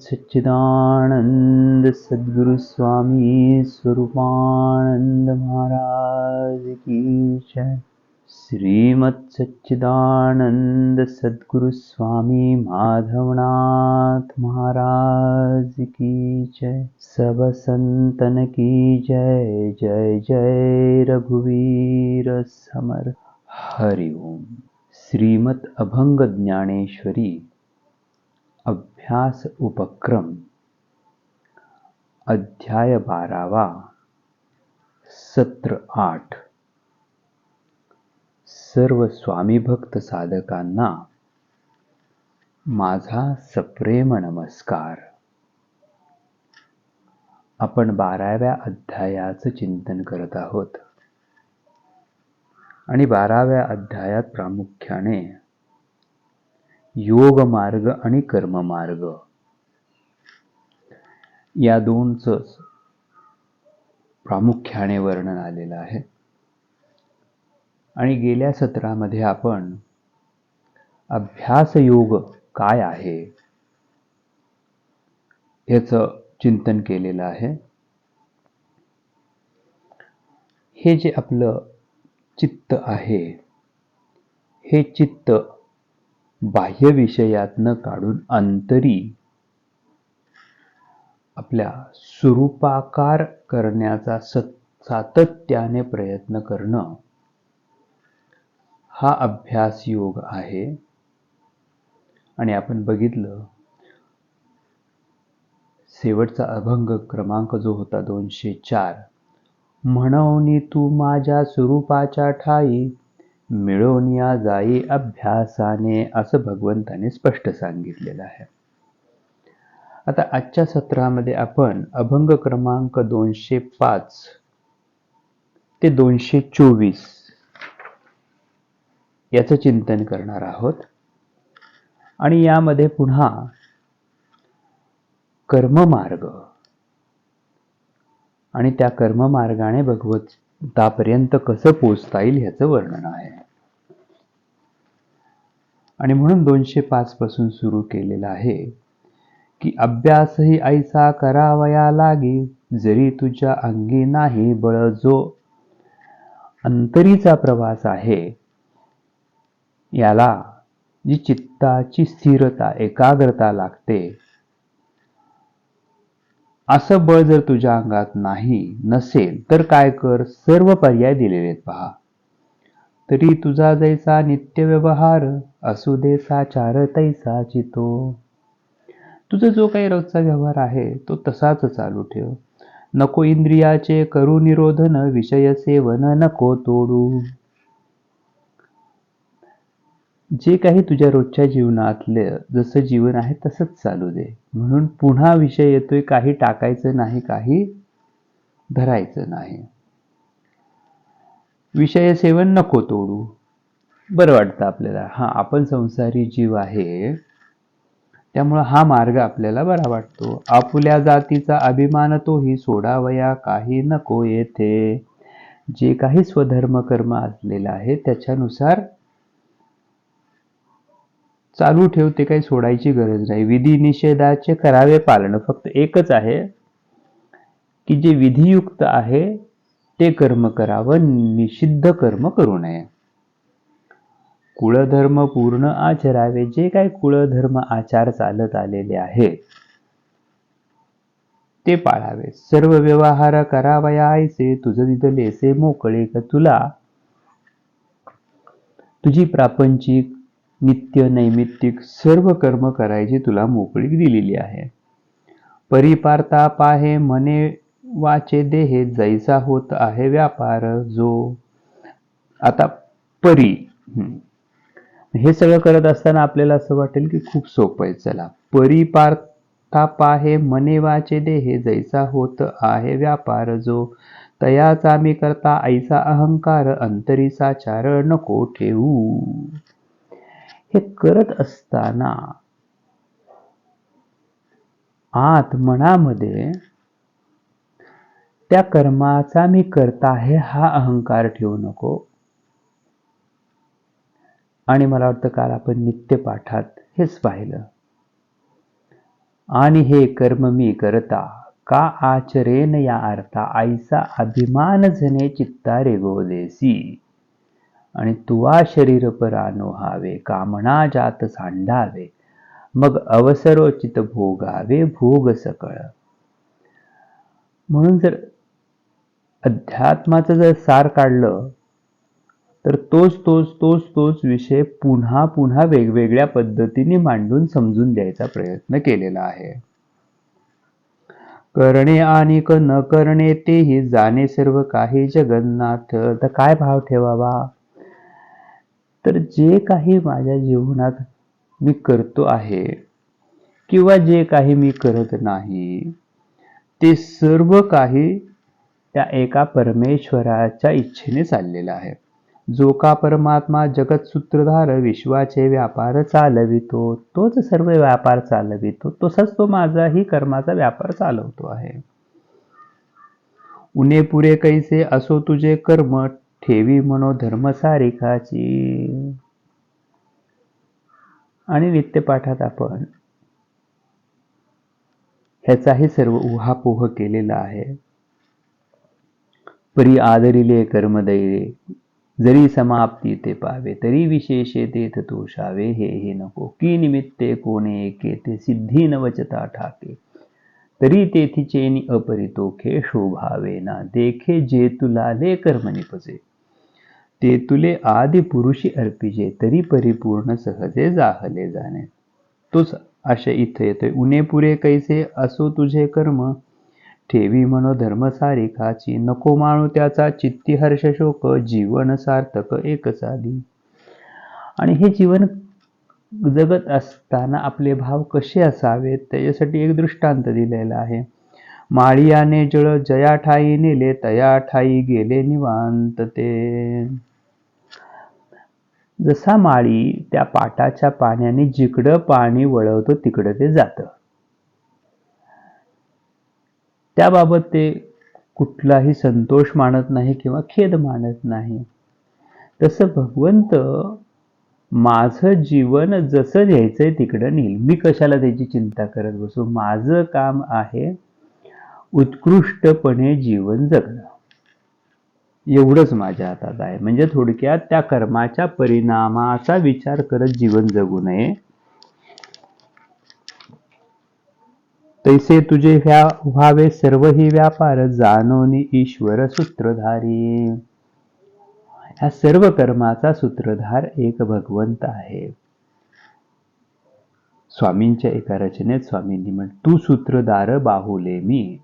सच्चिदानंद सद्गुरु स्वामी स्वरूपानंद महाराज की जय। श्रीमत सच्चिदानंद सद्गुरु स्वामी माधवनाथ महाराज की जय। सब संतन की जय जय जय रघुवीर समर। हरि ओम। श्रीमत अभंग ज्ञानेश्वरी अभ्यास उपक्रम अध्याय बारावा सत्र आठ. सर्व स्वामी भक्त साधकांना माझा सप्रेम नमस्कार. आपण बाराव्या अध्यायाचं चिंतन करत आहोत. आणि बाराव्या अध्यायात प्रामुख्याने योग मार्ग आणि कर्म मार्ग या दोनच प्रामुख्याने वर्णन आलेलं आहे. आणि गेल्या सत्रामध्ये आपण अभ्यास योग काय आहे याच चिंतन केलेलं आहे. हे जे आपलं चित्त आहे हे चित्त बाह्य विषयातनं काढून अंतरी आपल्या स्वरूपाकार करण्याचा सातत्याने प्रयत्न करणं हा अभ्यास योग आहे. आणि आपण बघितलं शेवटचा अभंग क्रमांक जो होता दोनशे चार म्हणून तू माझ्या स्वरूपाच्या ठाई मिळवून या जाई अभ्यासाने असं भगवंताने स्पष्ट सांगितलेलं आहे. आता आजच्या सत्रामध्ये आपण अभंग क्रमांक दोनशे पाच ते दोनशे चोवीस याचं चिंतन करणार आहोत. आणि यामध्ये पुन्हा कर्ममार्ग. आणि त्या कर्ममार्गाने तापर्यंत कसं पोचता येईल ह्याचं वर्णन आहे. आणि म्हणून दोनशे पाच पासून सुरू केलेलं आहे की अभ्यासही ऐसा करावया लागी जरी तुझ्या अंगी नाही बळ जो अंतरीचा प्रवास आहे याला जी चित्ताची स्थिरता एकाग्रता लागते असं बळ जर तुझ्या अंगात नाही नसेल तर काय कर? सर्व पर्याय दिलेले पहा. तरी तुझा जैसा नित्य व्यवहार असू दे साचार तैसा चितो. तुझा जो काही रोजचा व्यवहार आहे तो तसाच चालू ठेव. नको इंद्रियाचे करू निरोधन विषय सेवन नको तोडू. जे काही तुझ्या रोजच्या जीवनातलं जसं जीवन आहे तसंच चालू दे. म्हणून पुन्हा विषय येतोय काही टाकायचं नाही काही धरायचं नाही. विषय सेवन नको तोडू. बरं वाटतं आपल्याला. हा आपण संसारी जीव आहे. त्यामुळं हा मार्ग आपल्याला बरा वाटतो. आपुल्या जातीचा अभिमान तोही सोडावया काही नको येथे. जे काही स्वधर्म कर्म असलेलं आहे त्याच्यानुसार चालू ठेवते काही सोडायची गरज नाही. विधी निषेधाचे करावे पालन फक्त एकच आहे की जे विधियुक्त आहे ते कर्म करावं निषिद्ध कर्म करू नये. कुळधर्म पूर्ण आचरावे जे काय कुळधर्म आचार चालत आलेले आहे ते पाळावे. सर्व व्यवहार करावयायचे तुझं तिथं लेसे मोकळे का तुला? तुझी प्रापंचिक नित्य नैमित्तिक सर्व कर्म करायची तुला मोकळीक दिलेली आहे. परिपारता पाहे मने वाचे देहे जैसा होत आहे व्यापार जो. आता परी. हे सगळं करत असताना आपल्याला असं वाटेल की खूप सोपं आहे. चला. परिपारता पाहे मने वाचे देहे जैसा होत आहे व्यापार जो. तयाचा मी करता ऐसा अहंकार अंतरीचा चार नको ठेवू. हे करत असताना आत मनामध्ये त्या कर्माचा मी करता आहे हा अहंकार ठेवू नको. आणि मला वाटतं काल आपण नित्य पाठात हेच पाहिलं. आणि हे कर्म मी करता का आचरेन या अर्था आईचा अभिमान झने चित्ता रे गोदेसी. आणि तुवा शरीर परानोहावे कामना जात सांडावे मग अवसरोचित भोगावे भोग सकळ. म्हणून जर अध्यात्माचं जर सार काढलं तर तोच तोच तोच तोच विषय पुन्हा पुन्हा वेगवेगळ्या पद्धतीने मांडून समजून द्यायचा प्रयत्न केलेला आहे. करणे आणि क न करणे तेही जाणे सर्व काही जगन्नाथ. तर काय भाव ठेवावा? तर जे काही माझ्या जीवनात मी करतो आहे किंवा जे काही मी करत नाही ते सर्व काही त्या एका परमेश्वराच्या इच्छेने चाललेलं आहे. जो का परमात्मा जगत सूत्रधार विश्वाचे व्यापार चालवितो तोच सर्व व्यापार चालवितो तसंच तो माझाही कर्माचा व्यापार चालवतो आहे. उणे पुरे कैसे असो तुझे कर्म ठेवी मनो धर्म सारिकाची आणि नित्यपाठात आपण ह्याचाही सर्व उहापोह केलेला आहे. परी आदरिले कर्मदैरे जरी समाप्ती ते पावे तरी विशेषे तेथ तोषावे हे हे नको. की निमित्ते कोणे एके ते सिद्धी न वचता ठाके. तरी तेथी चेनी अपरितोखे शोभावे ना. देखे जे तुला ले कर्म निपजे. ते तुले आदि पुरुषी अर्पिजे तरी परिपूर्ण सहजे जाहले जाणे. तोच असे इथं येतोय. उणे पुरे कैसे असो तुझे कर्म? ठेवी मनो धर्मसारिकाची नको माणू त्याचा चित्ती हर्ष शोक. जीवन सार्थक एक साधी. आणि हे जीवन जगत असताना आपले भाव कसे असावेत? त्याच्यासाठी एक दृष्टांत दिलेला आहे. माळियाने जळ जया ठाई नेले तया ठाई गेले निवांत ते. जसा माळी त्या पाटाच्या पाण्याने जिकडं पाणी वळवतो तिकडं ते जातं. त्याबाबत ते कुठलाही संतोष मानत नाही किंवा खेद मानत नाही. तसं भगवंत माझं जीवन जसं घ्यायचंय तिकडं नेईल. मी कशाला त्याची चिंता करत बसू? माझं काम आहे उत्कृष्टपणे जीवन जगणं. एवढंच माझ्या हातात आहे. म्हणजे थोडक्यात त्या कर्माच्या परिणामाचा विचार करत जीवन जगू नये. तैसे तुझे व्या व्हावे सर्व ही व्यापार जाणोनी ईश्वर सूत्रधारी. ह्या सर्व कर्माचा सूत्रधार एक भगवंत आहे. स्वामींच्या एका रचनेत स्वामींनी म्हण तू सूत्रधार बाहुले मी.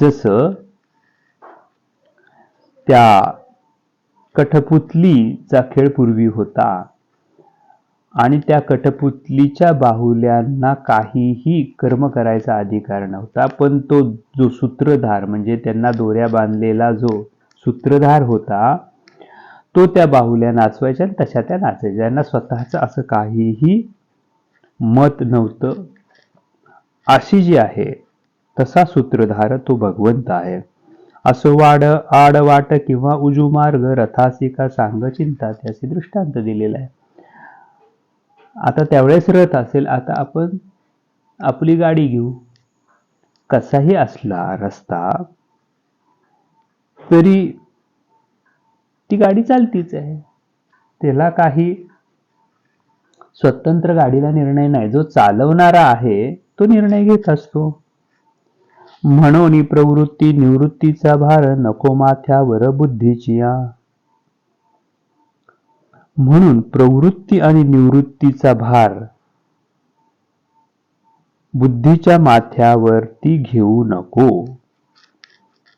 जसं त्या कठपुतलीचा खेळ पूर्वी होता. आणि त्या कठपुतलीच्या बाहुल्यांना काहीही कर्म करायचा अधिकार नव्हता पण तो जो सूत्रधार म्हणजे त्यांना दोऱ्या बांधलेला जो सूत्रधार होता तो त्या बाहुल्या नाचवायच्या आणि तशा त्या नाचायच्या. त्यांना स्वतःचं असं काहीही मत नव्हतं. अशी जी आहे तसा सूत्रधार तो भगवंत आहे. असो वाड आड वाट किंवा उजू मार्ग रथासी का सांग चिंता त्याचे दृष्टांत दिलेला आहे आता त्यावेळेस रथ असेल आता आपण आपली गाडी घेऊ. कसाही असला रस्ता तरी ती गाडी चालतीच आहे. त्याला काही स्वतंत्र गाडीला निर्णय नाही. जो चालवणारा आहे तो निर्णय घेत असतो. म्हणून प्रवृत्ती निवृत्तीचा भार नको माथ्यावर बुद्धीची या म्हणून प्रवृत्ती आणि निवृत्तीचा भार बुद्धीच्या माथ्यावरती घेऊ नको.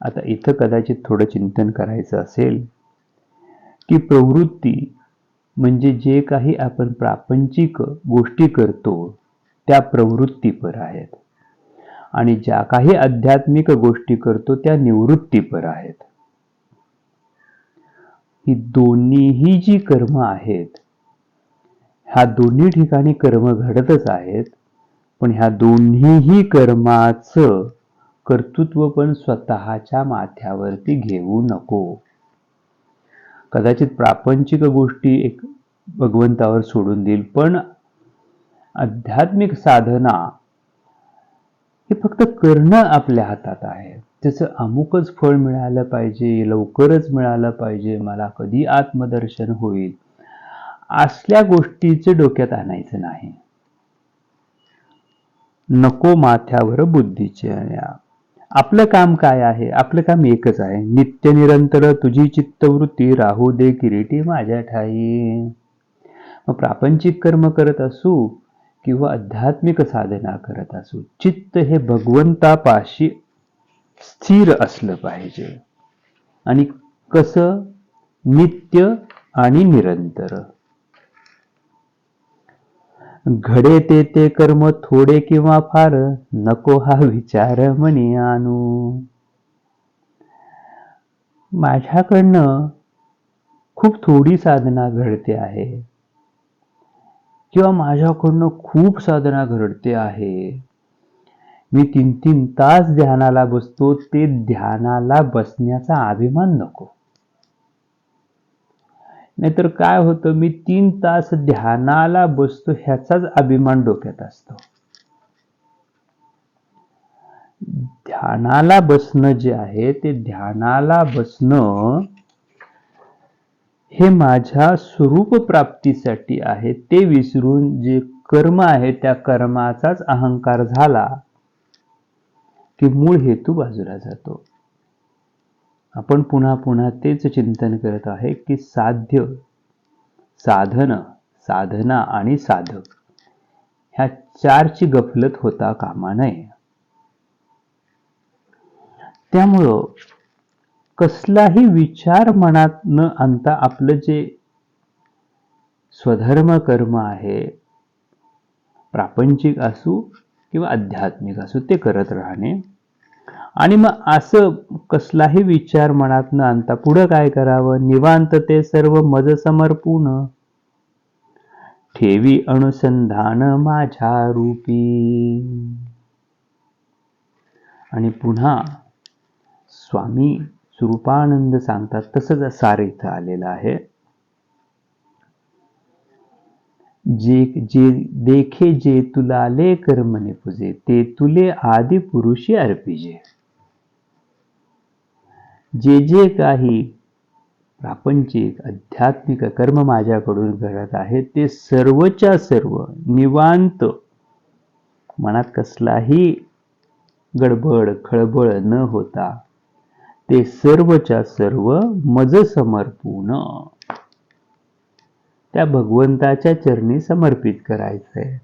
आता इथं कदाचित थोडं चिंतन करायचं असेल की प्रवृत्ती म्हणजे जे काही आपण प्रापंचिक गोष्टी करतो त्या प्रवृत्तीपर आहेत. आणि ज्या काही आध्यात्मिक गोष्टी करतो त्या निवृत्तीपर आहेत. ही दोन्हीही जी कर्म आहेत ह्या दोन्ही ठिकाणी कर्म घडतच आहेत पण ह्या दोन्हीही कर्माचं कर्तृत्व पण स्वतःच्या माथ्यावरती घेऊ नको. कदाचित प्रापंचिक गोष्टी एक भगवंतावर सोडून देईल पण आध्यात्मिक साधना हे फक्त करणं आपल्या हातात आहे. त्याचं अमुकच फळ मिळालं पाहिजे लवकरच मिळालं पाहिजे मला कधी आत्मदर्शन होईल असल्या गोष्टीचे डोक्यात आणायचं नाही. नको माथ्यावर बुद्धीचे आपलं काम काय आहे? आपलं काम एकच आहे. नित्य निरंतर तुझी चित्तवृत्ती राहू दे किरीटी माझ्या ठाई. मग प्रापंचिक कर्म करत असू किंवा आध्यात्मिक साधना करत असू चित्त हे भगवंतापाशी स्थिर असलं पाहिजे. आणि कसं? नित्य आणि निरंतर. घडे ते ते कर्म थोडे किंवा फार नको हा विचार म्हणे आणू माझ्याकडनं खूप थोडी साधना घडते आहे. किंवा माझ्याकडनं खूप साधना घडते आहे. मी तीन तीन तास ध्यानाला बसतो ते ध्यानाला बसण्याचा अभिमान नको. नाहीतर काय होतं मी तीन तास ध्यानाला बसतो ह्याचाच अभिमान डोक्यात असतो. ध्यानाला बसणं जे आहे ते ध्यानाला बसणं हे माझ्या स्वरूप प्राप्तीसाठी आहे. ते विसरून जे कर्म आहे त्या कर्माचाच अहंकार झाला की मूळ हेतू बाजूला जातो. आपण पुन्हा पुन्हा तेच चिंतन करत आहे की साध्य साधन साधना आणि साधक ह्या चारची गफलत होता कामा नये. त्यामुळं कसलाही विचार मनात न आणता आपलं जे स्वधर्म कर्म आहे प्रापंचिक असू किंवा आध्यात्मिक असू ते करत राहणे. आणि मग असं कसलाही विचार मनात न आणता पुढं काय करावं? निवांत ते सर्व मज समर्पून ठेवी अनुसंधान माझ्या रूपी. आणि पुन्हा स्वामी स्वरूपानंद सांगतात तसंच सार इथं आलेलं आहे. जे जे देखे जे तुला ले कर्मने पुजे ते तुले आदि पुरुषी अर्पिजे. जे जे काही प्रापंचिक आध्यात्मिक कर्म माझ्याकडून घडत आहे ते सर्वच्या सर्व निवांत मनात कसलाही गडबड खळबळ न होता ते सर्वच्या सर्व मज समर्पून त्या भगवंताच्या चरणी समर्पित करायचंय.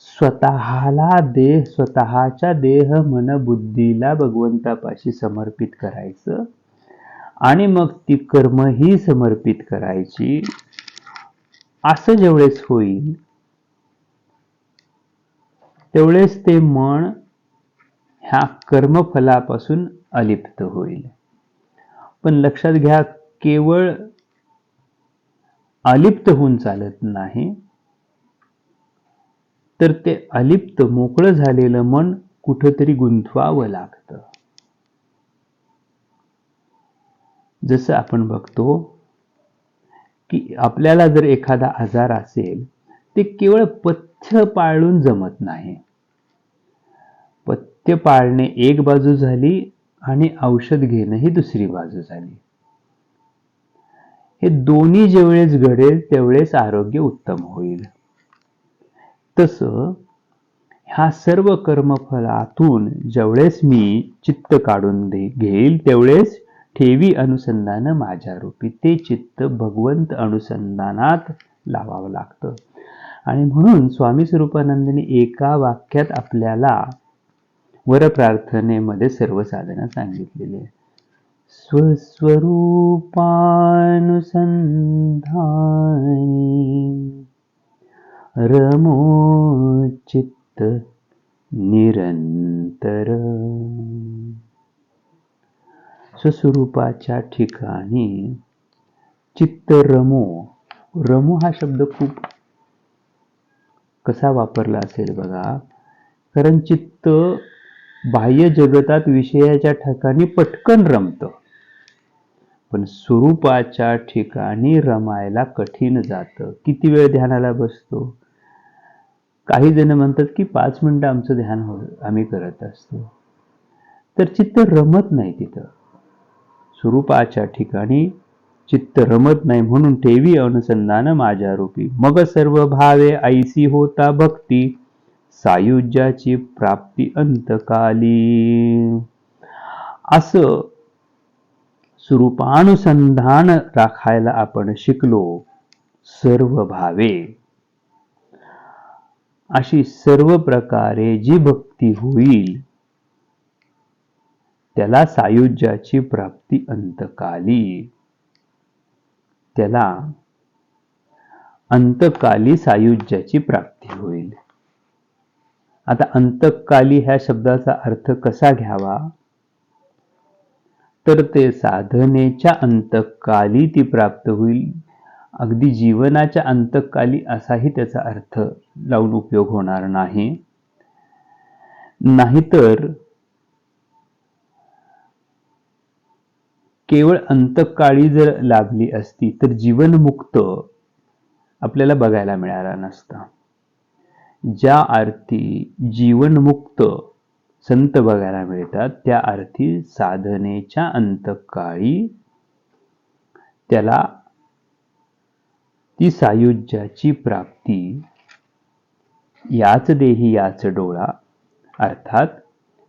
स्वतःला देह स्वतःच्या देह मन बुद्धीला भगवंतापाशी समर्पित करायचं. आणि मग ती कर्म ही समर्पित करायची. असं जेवढेच होईल तेवढेच ते मन ह्या कर्मफलापासून अलिप्त होईल. पण लक्षात घ्या केवळ अलिप्त होऊन चालत नाही तर ते अलिप्त मोकळं झालेलं मन कुठंतरी गुंतवावं लागतं. जसं आपण बघतो की आपल्याला जर एखादा आजार असेल ते केवळ पथ्य पाळून जमत नाही. पथ्य पाळणे एक बाजू झाली आणि औषध घेणं ही दुसरी बाजू झाली. हे दोन्ही जेवढेच घडेल तेवढेच आरोग्य उत्तम होईल. तस ह्या सर्व कर्मफलातून जेवढेच मी चित्त काढून दे घेईल तेवढेच ठेवी अनुसंधान माझ्या रूपी ते चित्त भगवंत अनुसंधानात लावावं लागतं. आणि म्हणून स्वामी स्वरूपानंदने एका वाक्यात आपल्याला वर प्रार्थनेमध्ये सर्व साधना सांगितलेली आहे स्वस्वरूपानुसंधानी रमो चित्त निरंतर. स्वस्वरूपाच्या ठिकाणी चित्त रमो. रमो हा शब्द खूप कसा वापरला असेल बघा. कारण चित्त बाह्य जगतात विषयाच्या ठिकाणी पटकन रमतं. पण स्वरूपाच्या ठिकाणी रमायला कठीण जातं. किती वेळ ध्यानाला बसतो? काही जण म्हणतात की पाच मिनटं आमचं ध्यान हो आम्ही करत असतो. तर चित्त रमत नाही तिथं. स्वरूपाच्या ठिकाणी चित्त रमत नाही म्हणून ठेवी अनुसंधान माझ्या रूपी. मग सर्व भावे ऐसी होता भक्ती. सायुज्याची प्राप्ती अंतकाली. असं स्वरूपानुसंधान राखायला आपण शिकलो. सर्व भावे. अशी सर्व प्रकारे जी भक्ती होईल त्याला सायुज्याची प्राप्ती अंतकाली. त्याला अंतकाली सायुज्याची प्राप्ती होईल. आता अंतकाली ह्या शब्दाचा अर्थ कसा घ्यावा? तर ते साधनेच्या अंतकाली ती प्राप्त होईल. अगदी जीवनाच्या अंतकाली असाही त्याचा अर्थ लावून उपयोग होणार नाही. नाहीतर केवळ अंतकाळी जर लाभली असती तर जीवनमुक्त आपल्याला बघायला मिळाला नसता. ज्या अर्थी जीवनमुक्त संत बघायला मिळतात त्या अर्थी साधनेच्या अंतकाळी त्याला ती सायुज्याची प्राप्ती याच देही याच डोळा अर्थात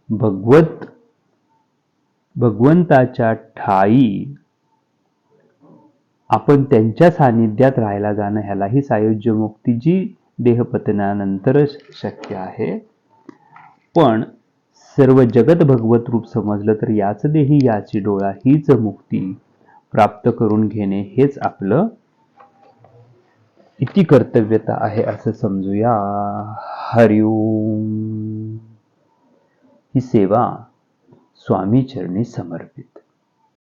भगवत भगवंताच्या ठाई आपण त्यांच्या सानिध्यात राहायला जाणं ह्यालाही सायुज्य मुक्ती जी देहपतनानंतरच शक्य आहे. पण सर्व जगत भगवत रूप समजलं तर याच देही याची डोळा हीच मुक्ती प्राप्त करून घेणे हेच आपलं इति कर्तव्यता आहे असं समजूया. हरिओम ही सेवा स्वामी चरणी समर्पित.